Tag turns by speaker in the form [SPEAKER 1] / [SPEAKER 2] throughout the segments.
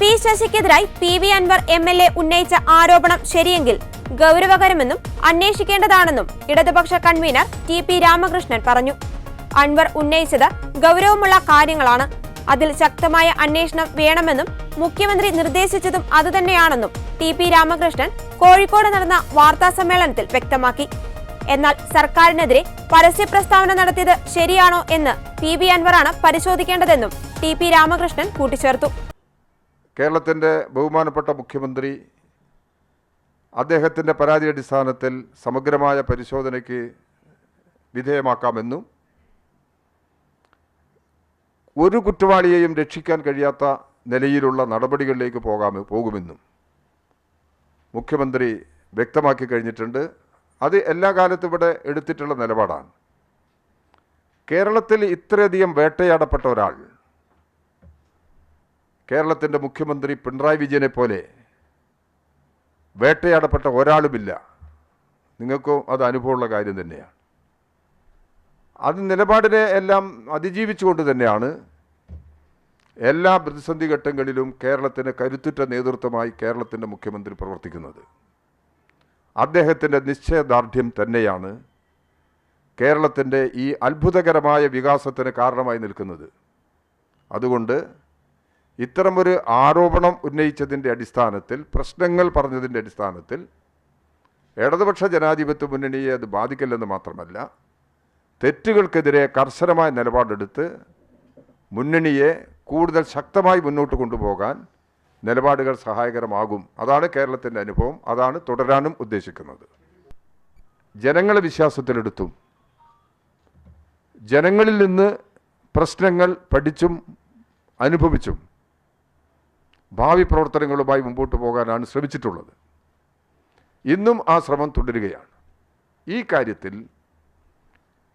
[SPEAKER 1] P ശശിക്കെതിരായി P V Anvar M L A ഉന്നയിച്ച ആരോപണം ശരിയെങ്കിൽ ഗൗരവകരമെന്നും അന്വേഷിക്കേണ്ടതാണെന്നും ഇടതുപക്ഷ കൺവീനർ ടി പി രാമകൃഷ്ണൻ പറഞ്ഞു. അൻവർ ഉന്നയിച്ചത് ഗൗരവമുള്ള കാര്യങ്ങളാണ്. അതിൽ ശക്തമായ അന്വേഷണം വേണമെന്നും മുഖ്യമന്ത്രി നിർദ്ദേശിച്ചതും അതുതന്നെയാണെന്നും ടി പി രാമകൃഷ്ണൻ കോഴിക്കോട് നടന്ന വാർത്താ സമ്മേളനത്തിൽ വ്യക്തമാക്കി. എന്നാൽ സർക്കാരിനെതിരെ പരസ്യ പ്രസ്താവന നടത്തിയത് ശരിയാണോ എന്ന് പി ബി അൻവറാണ് പരിശോധിക്കേണ്ടതെന്നും ടി പി രാമകൃഷ്ണൻ കൂട്ടിച്ചേർത്തു.
[SPEAKER 2] കേരളത്തിന്റെ ബഹുമാനപ്പെട്ട മുഖ്യമന്ത്രി അദ്ദേഹത്തിന്റെ പരാതി അടിസ്ഥാനത്തിൽ സമഗ്രമായ പരിശോധനയ്ക്ക് വിധേയമാക്കാമെന്നും ഒരു കുറ്റവാളിയെയും രക്ഷിക്കാൻ കഴിയാത്ത നിലയിലുള്ള നടപടികളിലേക്ക് പോകാമ പോകുമെന്നും മുഖ്യമന്ത്രി വ്യക്തമാക്കി കഴിഞ്ഞിട്ടുണ്ട്. അത് എല്ലാ കാലത്തും ഇവിടെ എടുത്തിട്ടുള്ള നിലപാടാണ്. കേരളത്തിൽ ഇത്രയധികം വേട്ടയാടപ്പെട്ട ഒരാൾ കേരളത്തിന്റെ മുഖ്യമന്ത്രി പിണറായി വിജയനെ പോലെ വേട്ടയാടപ്പെട്ട ഒരാളുമില്ല. നിങ്ങൾക്കും അത് അനുഭവമുള്ള കാര്യം തന്നെയാണ്. അത് നിലപാടിനെ എല്ലാം അതിജീവിച്ചുകൊണ്ട് തന്നെയാണ് എല്ലാ പ്രതിസന്ധി ഘട്ടങ്ങളിലും കേരളത്തിന് കരുത്തുറ്റ നേതൃത്വമായി കേരളത്തിന്റെ മുഖ്യമന്ത്രി പ്രവർത്തിക്കുന്നത്. അദ്ദേഹത്തിന്റെ നിശ്ചയദാർഢ്യം തന്നെയാണ് കേരളത്തിന്റെ ഈ അത്ഭുതകരമായ വികാസത്തിന് കാരണമായി നിൽക്കുന്നത്. അതുകൊണ്ട് ഇത്തരമൊരു ആരോപണം ഉന്നയിച്ചതിന്റെ അടിസ്ഥാനത്തിൽ പ്രശ്നങ്ങൾ പറഞ്ഞതിന്റെ അടിസ്ഥാനത്തിൽ ഇടതുപക്ഷ ജനാധിപത്യ മുന്നണിയെ അത് ബാധിക്കില്ലെന്ന് മാത്രമല്ല തെറ്റുകൾക്കെതിരെ കർശനമായ നിലപാടെടുത്ത് മുന്നണിയെ കൂടുതൽ ശക്തമായി മുന്നോട്ട് കൊണ്ടുപോകാൻ നിലപാടുകൾ സഹായകരമാകും. അതാണ് കേരളത്തിന്റെ അനുഭവം. അതാണ് തുടരാനും ഉദ്ദേശിക്കുന്നത്. ജനങ്ങളെ വിശ്വാസത്തിലെടുത്തും ജനങ്ങളിൽ നിന്ന് പ്രശ്നങ്ങൾ പഠിച്ചും അനുഭവിച്ചും ഭാവി പ്രവർത്തനങ്ങളുമായി മുമ്പോട്ട് പോകാനാണ് ശ്രമിച്ചിട്ടുള്ളത്. ഇന്നും ആ ശ്രമം തുടരുകയാണ്. ഈ കാര്യത്തിൽ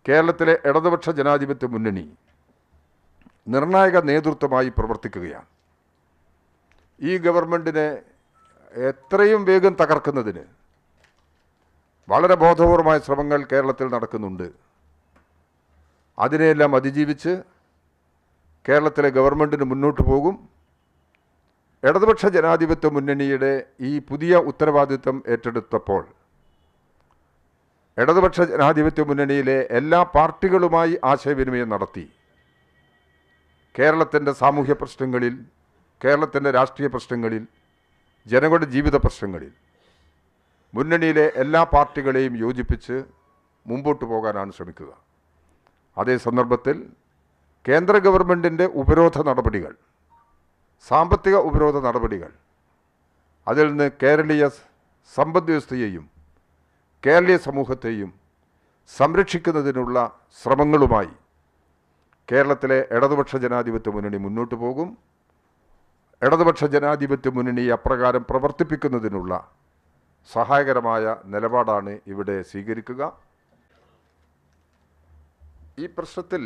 [SPEAKER 2] കേരളത്തിലെ ഇടതുപക്ഷ ജനാധിപത്യ മുന്നണി നിർണായക നേതൃത്വമായി പ്രവർത്തിക്കുകയാണ്. ഈ ഗവൺമെന്റിനെ എത്രയും വേഗം തകർക്കുന്നതിന് വളരെ ബോധപൂർവമായ ശ്രമങ്ങൾ കേരളത്തിൽ നടക്കുന്നുണ്ട്. അതിനെയെല്ലാം അതിജീവിച്ച് കേരളത്തിലെ ഗവൺമെന്റിന് മുന്നോട്ട് പോകും. ഇടതുപക്ഷ ജനാധിപത്യ മുന്നണിയുടെ ഈ പുതിയ ഉത്തരവാദിത്വം ഏറ്റെടുത്തപ്പോൾ ഇടതുപക്ഷ ജനാധിപത്യ മുന്നണിയിലെ എല്ലാ പാർട്ടികളുമായി ആശയവിനിമയം നടത്തി. കേരളത്തിന്റെ സാമൂഹ്യ പ്രശ്നങ്ങളിൽ കേരളത്തിന്റെ രാഷ്ട്രീയ പ്രശ്നങ്ങളിൽ ജനങ്ങളുടെ ജീവിത പ്രശ്നങ്ങളിൽ മുന്നണിയിലെ എല്ലാ പാർട്ടികളെയും യോജിപ്പിച്ച് മുമ്പോട്ട് പോകാനാണ് ശ്രമിക്കുക. അതേ സന്ദർഭത്തിൽ കേന്ദ്ര ഗവൺമെന്റിന്റെ ഉപരോധ നടപടികൾ സാമ്പത്തിക ഉപരോധ നടപടികൾ. അതിൽ നിന്ന് കേരളീയ സമ്പദ് വ്യവസ്ഥയെയും കേരളീയ സമൂഹത്തെയും സംരക്ഷിക്കുന്നതിനുള്ള ശ്രമങ്ങളുമായി കേരളത്തിലെ ഇടതുപക്ഷ ജനാധിപത്യ മുന്നണി മുന്നോട്ട് പോകും. ഇടതുപക്ഷ ജനാധിപത്യ മുന്നണി അപ്രകാരം പ്രവർത്തിപ്പിക്കുന്നതിനുള്ള സഹായകരമായ നിലപാടാണ് ഇവിടെ സ്വീകരിക്കുക. ഈ പ്രശ്നത്തിൽ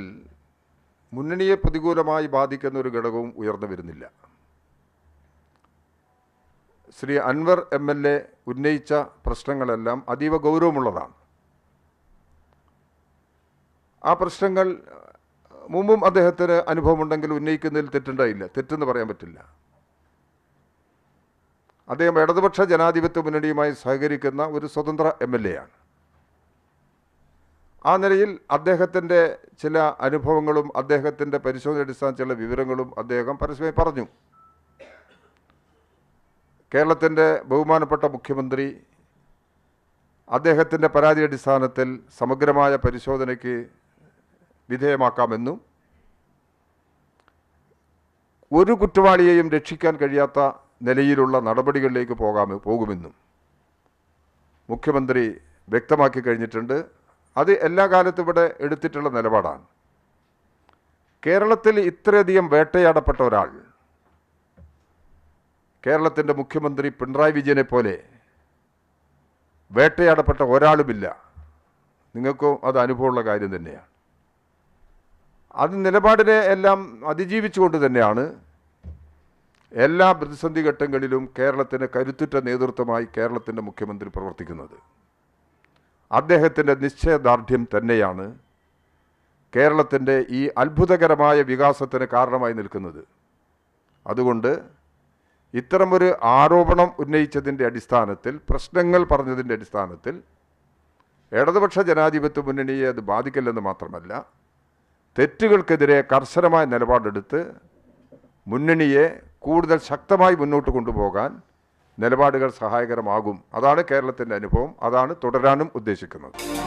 [SPEAKER 2] മുന്നണിയെ പ്രതികൂലമായി ബാധിക്കുന്ന ഒരു ഘടകവും ഉയർന്നു വരുന്നില്ല. Shri Anvar M L A ഉന്നയിച്ച പ്രശ്നങ്ങളെല്ലാം അതീവ ഗൗരവമുള്ളതാണ്. ആ പ്രശ്നങ്ങൾ മുമ്പും അദ്ദേഹത്തിന് അനുഭവമുണ്ടെങ്കിൽ ഉന്നയിക്കുന്നതിൽ തെറ്റുണ്ടായില്ല. തെറ്റെന്ന് പറയാൻ പറ്റില്ല. അദ്ദേഹം ഇടതുപക്ഷ ജനാധിപത്യ മുന്നണിയുമായി സഹകരിക്കുന്ന ഒരു സ്വതന്ത്ര എം എൽ എ ആണ്. ആ നിലയിൽ അദ്ദേഹത്തിന്റെ ചില അനുഭവങ്ങളും അദ്ദേഹത്തിന്റെ പരിശോധന അടിസ്ഥാനത്തിലുള്ള വിവരങ്ങളും അദ്ദേഹം പരസ്യമായി പറഞ്ഞു. കേരളത്തിന്റെ ബഹുമാനപ്പെട്ട മുഖ്യമന്ത്രി അദ്ദേഹത്തിന്റെ പരാതി അടിസ്ഥാനത്തിൽ സമഗ്രമായ പരിശോധനയ്ക്ക് വിധേയമാക്കാമെന്നും ഒരു കുറ്റവാളിയെയും രക്ഷിക്കാൻ കഴിയാത്ത നിലയിലുള്ള നടപടികളിലേക്ക് പോകാമോ പോകുമെന്നും മുഖ്യമന്ത്രി വ്യക്തമാക്കി കഴിഞ്ഞിട്ടുണ്ട്. അത് എല്ലാ കാലത്തും ഇവിടെ എടുത്തിട്ടുള്ള നിലപാടാണ്. കേരളത്തിൽ ഇത്രയധികം വേട്ടയാടപ്പെട്ട ഒരാൾ കേരളത്തിന്റെ മുഖ്യമന്ത്രി പിണറായി വിജയനെ പോലെ വേട്ടയാടപ്പെട്ട ഒരാളുമില്ല. നിങ്ങൾക്കും അത് അനുഭവമുള്ള കാര്യം തന്നെയാണ്. അത് നിലപാടിനെ എല്ലാം അതിജീവിച്ചുകൊണ്ട് തന്നെയാണ് എല്ലാ പ്രതിസന്ധി ഘട്ടങ്ങളിലും കേരളത്തിന് കരുത്തുറ്റ നേതൃത്വമായി കേരളത്തിന്റെ മുഖ്യമന്ത്രി പ്രവർത്തിക്കുന്നത്. അദ്ദേഹത്തിന്റെ നിശ്ചയദാർഢ്യം തന്നെയാണ് കേരളത്തിന്റെ ഈ അത്ഭുതകരമായ വികാസത്തിന് കാരണമായി നിൽക്കുന്നത്. അതുകൊണ്ട് ഇത്തരമൊരു ആരോപണം ഉന്നയിച്ചതിന്റെ അടിസ്ഥാനത്തിൽ പ്രശ്നങ്ങൾ പറഞ്ഞതിന്റെ അടിസ്ഥാനത്തിൽ ഇടതുപക്ഷ ജനാധിപത്യ മുന്നണിയെ അത് ബാധിക്കില്ലെന്ന് മാത്രമല്ല തെറ്റുകൾക്കെതിരെ കർശനമായ നിലപാടെടുത്ത് മുന്നണിയെ കൂടുതൽ ശക്തമായി മുന്നോട്ട് കൊണ്ടുപോകാൻ നിലപാടുകൾ സഹായകരമാകും. അതാണ് കേരളത്തിന്റെ അനുഭവം. അതാണ് തുടരാനും ഉദ്ദേശിക്കുന്നത്.